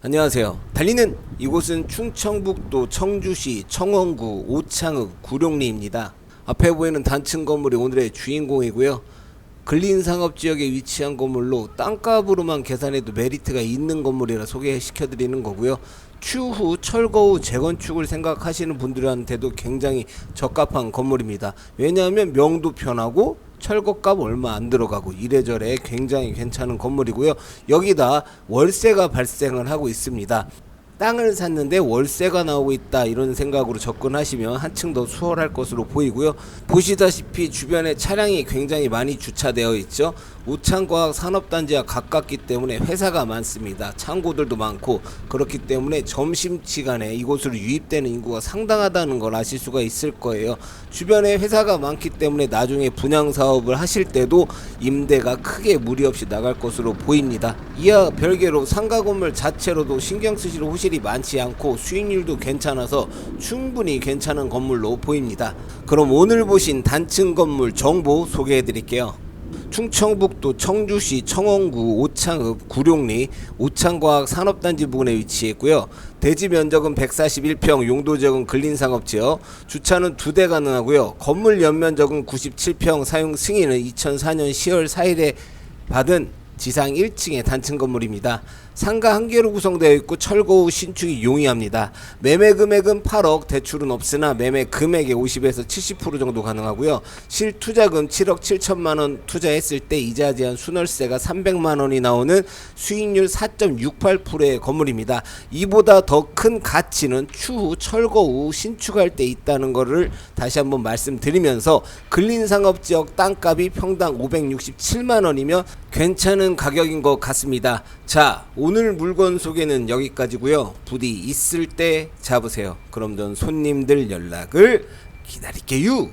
안녕하세요. 달리는 이곳은 충청북도 청주시 청원구 오창읍 구룡리입니다. 앞에 보이는 단층 건물이 오늘의 주인공이고요. 근린 상업 지역에 위치한 건물로 땅값으로만 계산해도 메리트가 있는 건물이라 소개시켜 드리는 거고요. 추후 철거 후 재건축을 생각하시는 분들한테도 굉장히 적합한 건물입니다. 왜냐하면 명도 편하고 철거값 얼마 안 들어가고 이래저래 굉장히 괜찮은 건물이고요. 여기다 월세가 발생을 하고 있습니다. 땅을 샀는데 월세가 나오고 있다 이런 생각으로 접근하시면 한층 더 수월할 것으로 보이고요. 보시다시피 주변에 차량이 굉장히 많이 주차되어 있죠. 우창과학 산업단지와 가깝기 때문에 회사가 많습니다. 창고들도 많고 그렇기 때문에 점심시간에 이곳으로 유입되는 인구가 상당하다는 걸 아실 수가 있을 거예요. 주변에 회사가 많기 때문에 나중에 분양 사업을 하실 때도 임대가 크게 무리 없이 나갈 것으로 보입니다. 이와 별개로 상가 건물 자체로도 신경 쓰실 호 실이 많지 않고 수익률도 괜찮아서 충분히 괜찮은 건물로 보입니다. 그럼 오늘 보신 단층 건물 정보 소개해 드릴게요. 충청북도 청주시 청원구 오창읍 구룡리 오창과학 산업단지 부근에 위치했고요. 대지 면적은 141평, 용도 지역은 근린상업지역, 주차는 두 대 가능하고요. 건물 연면적은 97평, 사용 승인은 2004년 10월 4일에 받은 지상 1층의 단층 건물입니다. 상가 한 개로 구성되어 있고 철거 후 신축이 용이합니다. 매매 금액은 8억, 대출은 없으나 매매 금액의 50에서 70% 정도 가능하고요. 실투자금 7억 7천만 원 투자했을 때 이자 제한 순월세가 300만 원이 나오는 수익률 4.68%의 건물입니다. 이보다 더 큰 가치는 추후 철거 후 신축할 때 있다는 것을 다시 한번 말씀드리면서 근린상업 지역 땅값이 평당 567만 원이며 괜찮은 가격인 것 같습니다. 자, 오늘 물건 소개는 여기까지고요. 부디 있을 때 잡으세요. 그럼 전 손님들 연락을 기다릴게요.